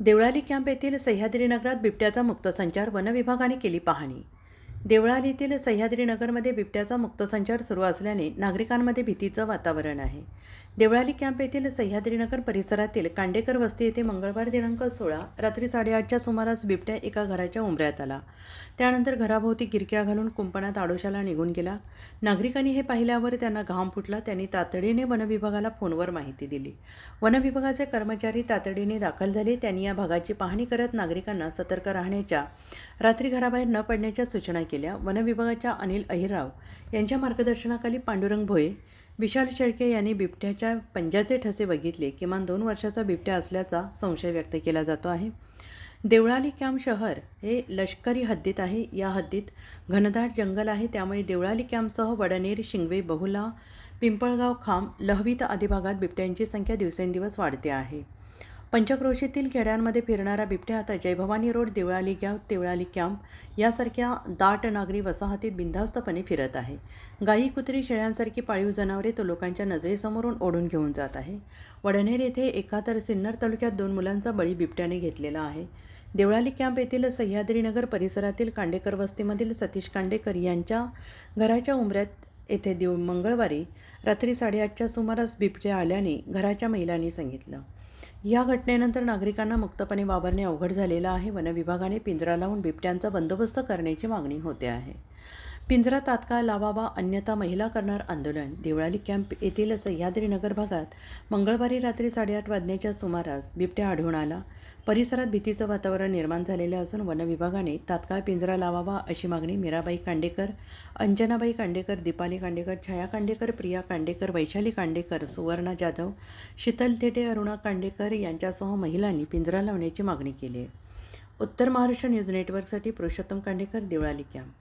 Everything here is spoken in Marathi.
देवळाली कॅम्प येथील सह्याद्रीनगरात बिबट्याचा मुक्त संचार वनविभागाने केली पाहणी. देवळालीतील सह्याद्रीनगरमध्ये बिबट्याचा मुक्तसंचार सुरू असल्याने नागरिकांमध्ये भीतीचं वातावरण आहे. देवळाली कॅम्प येथील सह्याद्रीनगर परिसरातील कांडेकर वस्ती येथे मंगळवार दिनांक सोळा रात्री साडेआठच्या सुमारास बिबट्या एका घराच्या उंबऱ्यात आला. त्यानंतर घराभोवती गिरक्या घालून कुंपणात आडोशाला निघून गेला. नागरिकांनी हे पाहिल्यावर त्यांना घाम फुटला. त्यांनी तातडीने वनविभागाला फोनवर माहिती दिली. वनविभागाचे कर्मचारी तातडीने दाखल झाले. त्यांनी या भागाची पाहणी करत नागरिकांना सतर्क राहण्याच्या रात्री घराबाहेर न पडण्याच्या सूचना केल्या वनविभागाच्या अनिल अहिरराव यांच्या मार्गदर्शनाखाली पांडुरंग भोये विशाल शेळके यांनी बिबट्याच्या पंजाचे ठसे बघितले. किमान दोन वर्षाचा बिबट्या असल्याचा संशय व्यक्त केला जातो आहे. देवळाली कॅम्प शहर हे लष्करी हद्दीत आहे. या हद्दीत घनदाट जंगल आहे. त्यामुळे देवळाली कॅम्पसह वडनेर शिंगवे बहुला पिंपळगाव खांब लहवीत आदी भागात बिबट्यांची संख्या दिवसेंदिवस वाढते आहे. पंचक्रोशीतील खेड्यांमध्ये फिरणारा बिबट्या आता जयभवानी रोड देवळाली गाव देवळाली कॅम्प यासारख्या दाट नागरी वसाहतीत बिनधास्तपणे फिरत आहे. गायी कुत्री शेळ्यांसारखी पाळीव जनावरे तो लोकांच्या नजरेसमोरून ओढून घेऊन जात आहे. वडनेर येथे एका तर सिन्नर तालुक्यात दोन मुलांचा बळी बिबट्याने घेतलेला आहे. देवळाली कॅम्प येथील सह्याद्रीनगर परिसरातील कांडेकर वस्तीमधील सतीश कांडेकर यांच्या घराच्या उंबऱ्यात येथे देव मंगळवारी रात्री साडेआठच्या सुमारास बिबट्या आल्याने घराच्या महिलांनी सांगितलं. या घटनेनंतर नागरिकांना मुक्तपणे वावरणे अवघड झालेलं आहे. वनविभागाने पिंजरा लावून बिबट्यांचा बंदोबस्त करण्याची मागणी होते आहे. पिंजरा तात्काळ लावावा अन्यथा महिला करणार आंदोलन. देवळाली कॅम्प येथील सह्याद्रीनगर भागात मंगळवारी रात्री साडेआठ वाजण्याच्या सुमारास बिबट्या आढळून आला. परिसरात भीतीचं वातावरण निर्माण झालेलं असून वनविभागाने तात्काळ पिंजरा लावावा अशी मागणी मीराबाई कांडेकर अंजनाबाई कांडेकर दीपाली कांडेकर छाया कांडेकर प्रिया कांडेकर वैशाली कांडेकर सुवर्णा जाधव शीतल थेटे अरुणा कांडेकर यांच्यासह महिलांनी पिंजरा लावण्याची मागणी केली आहे. उत्तर महाराष्ट्र न्यूज नेटवर्कसाठी पुरुषोत्तम कांडेकर देवळाली कॅम्प.